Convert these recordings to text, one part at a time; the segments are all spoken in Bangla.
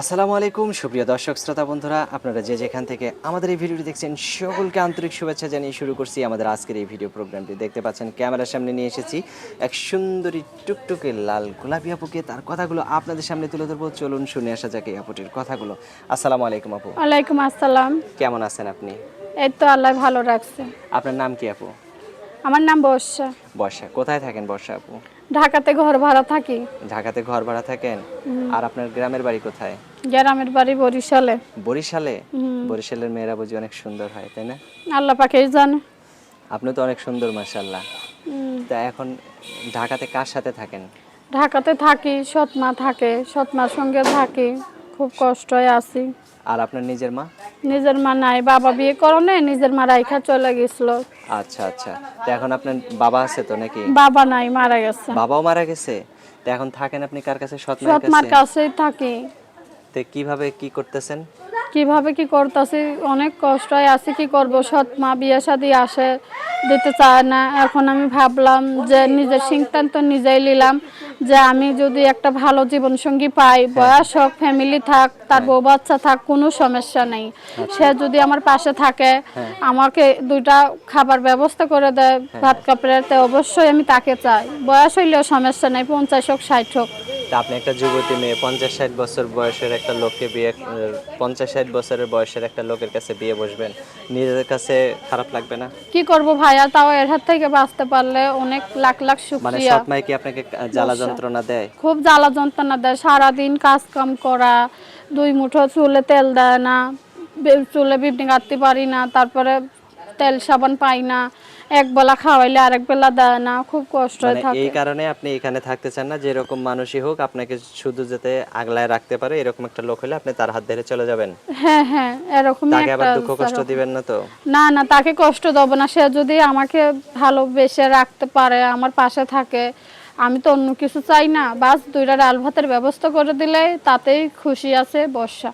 আসসালামু আলাইকুম সুপ্রিয় দর্শক শ্রোতা বন্ধুরা আপনারা যে যেখান থেকে আমাদের এই ভিডিওটি দেখছেন সকলকে আন্তরিক শুভেচ্ছা জানিয়ে শুরু করছি আমাদের আজকের এই ভিডিও প্রোগ্রামটি। দেখতে পাচ্ছেন ক্যামেরার সামনে নিয়ে এসেছি এক সুন্দরী টুকটুকে লাল গোলাপি আপুকে। তার কথাগুলো আপনাদের সামনে তুলে ধরবো। চলুন শুনে আসা যাক এই আপুটির কথাগুলো। আসসালামু আলাইকুম আপু। ওয়ালাইকুম আসসালাম। কেমন আছেন আপনি? এই তো আল্লাহ ভালো রাখছে। আপনার নাম কি আপু? আমার নাম বর্ষা। বর্ষা কোথায় থাকেন বর্ষা আপু? ঢাকাতে ঘর ভাড়া থাকি। ঢাকাতে ঘর ভাড়া থাকেন? আর আপনার গ্রামের বাড়ি কোথায়? গ্রামের বাড়ি বরিশালে। বরিশালে? বরিশালের মেয়েরা বুঝি অনেক সুন্দর হয় তাই না? আল্লাহ পাকেই জানে। আপনি তো অনেক সুন্দর মাশাল্লাহ উম, তা এখন ঢাকাতে কার সাথে থাকেন? ঢাকাতে থাকি সৎমা থাকে সৎমার সঙ্গে থাকি খুব কষ্টই আছি। আর আপনার নিজের মা? নিজের মা নাই বাবা বিয়ে করনে নিজের মা রাইখা চলে গেছিল। আচ্ছা আচ্ছা। তো এখন আপনার বাবা আছে তো নাকি? বাবা নাই মারা গেছে। বাবাও মারা গেছে? তো এখন থাকেন আপনি কার কাছে? সৎ মায়ের কাছে? কাছেই থাকি। তো কীভাবে কি করতেছেন? কীভাবে কি করতেছি? অনেক কষ্টই আছে কি করব? সৎ মা বিয়ে শাদি আসে দিতে চায় না। এখন আমি ভাবলাম যে নিজের সিংতান্ত নিজেই নিলাম। যে আমি যদি একটা ভালো জীবন সঙ্গী পাই বয়স হোক ফ্যামিলি থাক তার বউ বাচ্চা থাক কোনো সমস্যা নেই। সে যদি আমার পাশে থাকে আমাকে দুইটা খাবার ব্যবস্থা করে দেয় ভাত কাপড়ের তো অবশ্যই আমি তাকে চাই। বয়স হইলেও সমস্যা নেই পঞ্চাশ হোক ষাট হোক। তা আপনি একটা যুবতী মেয়ে পঞ্চাশ ষাট বছর বয়সের একটা লোককে বিয়ে পঞ্চাশ ষাট বছরের বয়সের একটা লোকের কাছে বিয়ে বসবেন। নিজেদের কাছে খারাপ লাগবে না? কি করব ভাইয়া? তাও এর হাত থেকে বাঁচতে পারলে অনেক লাখ লাখ মানে শুক্রিয়া সৎ মাই কি আপনাকে জ্বালা যন্ত্রণা দেয়? খুব জ্বালা যন্ত্রণা দেয়। সারাদিন কাজ কাম করা দুই মুঠো চুলে তেল দেয় না চুলে বিপনি কাটতে পারি না তারপরে তেল সাবান পাই না এক বেলা খাওয়াইলে আরেক বেলা দেয় না খুব কষ্ট হয়ে মানে থাকে। এই কারণে আপনি এখানে থাকতে চান না যে এরকম মানুষই হোক আপনাকে শুধু যাতে আগলায় রাখতে পারে এরকম একটা লোক হলে আপনি তার হাত ধরে চলে যাবেন। হ্যাঁ হ্যাঁ এরকমই তাকে আবার দুঃখ কষ্ট দিবেন না তো? না না তাকে কষ্ট দেব না সে যদি আমাকে ভালোবেসে রাখতে পারে আমার পাশে থাকে আমি তো অন্য কিছু চাই না বাস দুইটা ডাল ভাতের ব্যবস্থা করে দিলে তাতেই খুশি আছে বর্ষা।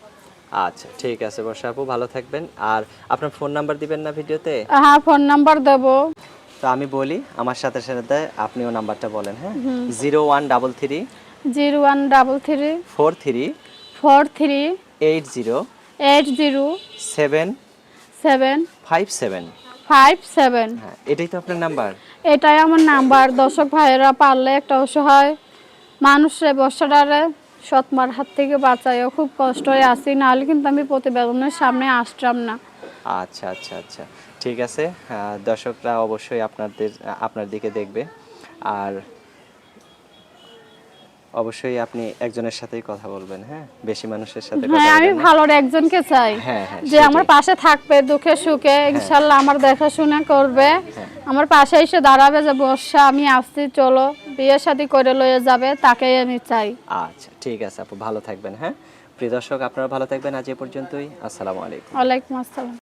আচ্ছা ঠিক আছে বর্ষা আপু ভালো থাকবেন। আর আপনার ফোন নাম্বার দিবেন না ভিডিওতে? হ্যাঁ ফোন নাম্বার দেবো। তো আমি বলি আমার সাথে সাথে আপনিও নাম্বারটা বলেন হ্যাঁ? Zero one double three zero one double three four three four three eight zero eight zero seven seven five seven. Five seven. হ্যাঁ এটাই তো আপনার নাম্বার? এটাই আমার নাম্বার। দর্শক ভাইয়েরা পারলে একটা অসহায় মানুষরে বর্ষাটারে সৎমার হাত থেকে বাঁচাইও খুব কষ্ট হয়ে, আসি, নাহলে কিন্তু আমি প্রতিবেদনের সামনে আসতাম না। আচ্ছা আচ্ছা আচ্ছা। ঠিক আছে দর্শকরা অবশ্যই আপনাদের, আপনার দিকে দেখবে। আর অবশ্যই আপনি একজনের সাথেই কথা বলবেন হ্যাঁ? বেশি মানুষের সাথে কথা হ্যাঁ আমি ভালোর একজনকে চাই। হ্যাঁ হ্যাঁ যে আমার পাশে থাকবে দুঃখে সুখে ইনশাল্লাহ আমার দেখাশোনা করবে। আমার পাশে এসে দাঁড়াবে যে বর্ষা আমি আসছি চলো। বিয়ে শাদি করে লয়ে যাবে তাকেই আমি চাই। আচ্ছা ঠিক আছে আপু ভালো থাকবেন হ্যাঁ? প্রিয় দর্শক আপনারা ভালো থাকবেন আজ এ পর্যন্তই। আসসালামু আলাইকুম। ওয়ালাইকুম আসসালাম।